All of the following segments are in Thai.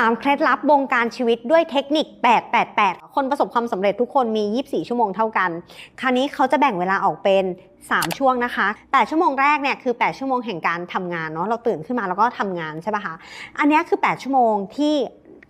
3 เคล็ดลับวงการชีวิตด้วยเทคนิค 888 คนประสบความสำเร็จทุกคนมี 24 ชั่วโมงเท่ากัน คราวนี้เขาจะแบ่งเวลาออกเป็น 3 ช่วงนะคะ 8 ชั่วโมงแรกเนี่ยคือ 8 ชั่วโมงแห่งการทำงานเนาะ เราตื่นขึ้นมาแล้วก็ทำงานใช่ปะคะ อันนี้คือ 8 ชั่วโมงที่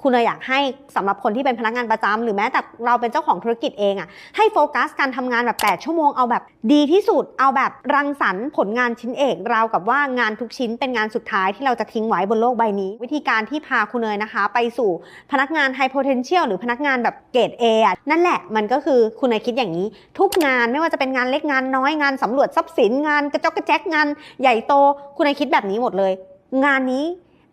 คุณเลยอยากให้สำหรับคนที่เป็นพนักงานประจำหรือแม้แต่เราเป็นเจ้าของธุรกิจเองอะ่ะให้โฟกัสการทำงานแบบ 8 ชั่วโมงเอาแบบดีที่สุด เอาแบบรังสรรค์ผลงานชิ้นเอกราวกับว่างานทุกชิ้นเป็นงานสุดท้ายที่เราจะทิ้งไว้บนโลกใบนี้ วิธีการที่พาคุณเนยนะคะ ไปสู่พนักงาน high potential หรือพนักงานแบบเกรด A อะนั่นแหละมันก็คือคุณเนยคิดอย่างนี้ ทุกงานไม่ว่าจะเป็นงานเล็กงานน้อยงานสำรวจทรัพย์สินงานกระจกกระแจกงานใหญ่โต คุณเนยคิดแบบนี้หมดเลย งานนี้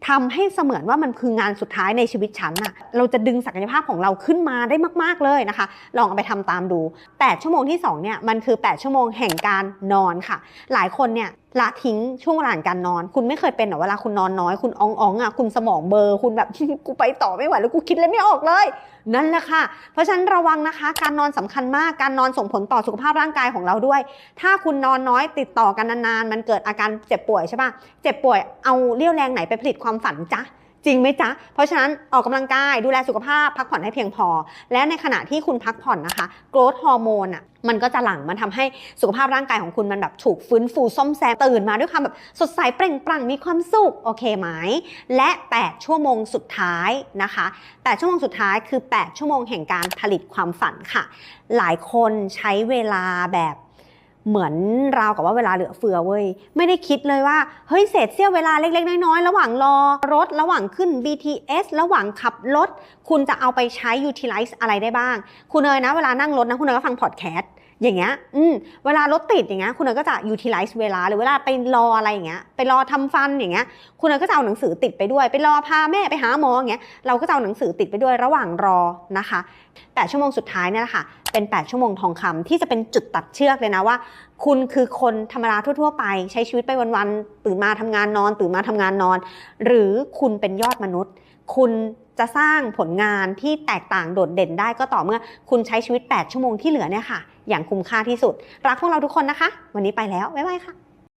ทำให้เสมือนว่ามันคืองานสุดท้ายในชีวิตฉันน่ะ เราจะดึงศักยภาพของเราขึ้นมาได้มาก ๆ เลยนะคะ ลองเอาไปทำตามดู 8 ชั่วโมงที่2เนี่ยมันคือ 8 ชั่วโมงแห่งการนอนค่ะ หลายคนเนี่ยละทิ้งช่วงเวลาของการนอน คุณไม่เคยเป็นหรอเวลาคุณนอนน้อย คุณอ่องอ่องอะคุณสมองเบลอร์ คุณแบบกูไปต่อไม่ไหวแล้วกูคิดเลยไม่ออกเลย นั่นแหละค่ะ เพราะฉะนั้นระวังนะคะ การนอนสำคัญมากการนอนส่งผลต่อสุขภาพร่างกายของเราด้วย ถ้าคุณนอนน้อยติดต่อกันนานๆมันเกิดอาการเจ็บป่วยใช่ปะเจ็บป่วยเอาเรี่ยวแรงไหนไปผลิตความฝันจ๊ะ จริงไหมจ๊ะ เพราะฉะนั้นออกกำลังกายดูแลสุขภาพพักผ่อนให้เพียงพอ และในขณะที่คุณพักผ่อนนะคะโกรทฮอร์โมนอะมันก็จะหลั่งมันทำให้สุขภาพร่างกายของคุณมันแบบถูกฟื้นฟูซ่อมแซมตื่นมาด้วยความแบบสดใสเปล่งปลั่งมีความสุขโอเคไหมและ 8 ชั่วโมงสุดท้ายนะคะ8ชั่วโมงสุดท้ายคือ 8 ชั่วโมงแห่งการผลิตความฝันค่ะ หลายคนใช้เวลาแบบ เหมือนราวกับว่าเวลาเหลือเฟือเว้ย ไม่ได้คิดเลยว่า เฮ้ยเศษเสี้ยวเวลาเล็ก ๆ น้อยๆ ระหว่างรอรถ ระหว่างขึ้น BTS ระหว่างขับรถ คุณจะเอาไปใช้ utilize อะไรได้บ้าง คุณเนยนะ เวลานั่งรถนะ คุณเนยก็ฟังพอดแคสต์ อย่างเงี้ยอืมเวลารถติดอย่างเงี้ยคุณเนยก็จะ utilize เวลาหรือเวลาไปรออะไรอย่างเงี้ยไปรอทำฟันอย่างเงี้ยคุณเนยก็จะเอาหนังสือติดไปด้วย ไปรอพาแม่ไปหาหมออย่างเงี้ยเราก็จะเอาหนังสือติดไปด้วยระหว่างรอนะคะ8ชั่วโมงสุดท้ายเนี่ยแหละค่ะเป็น 8 ชั่วโมงทองคำที่จะเป็นจุดตัดเชือกเลยนะว่า คุณคือคนธรรมดาทั่ว ๆ ไป ใช้ชีวิตไปวันๆตื่นมาทำงานนอน ตื่นมาทำงานนอน หรือคุณเป็นยอดมนุษย์ คุณจะสร้างผลงานที่แตกต่างโดดเด่นได้ก็ต่อเมื่อ คุณใช้ชีวิต 8 ชั่วโมงที่เหลือเนี่ยค่ะ อย่างคุ้มค่าที่สุด รักพวกเราทุกคนนะคะ วันนี้ไปแล้ว บ๊ายบายค่ะ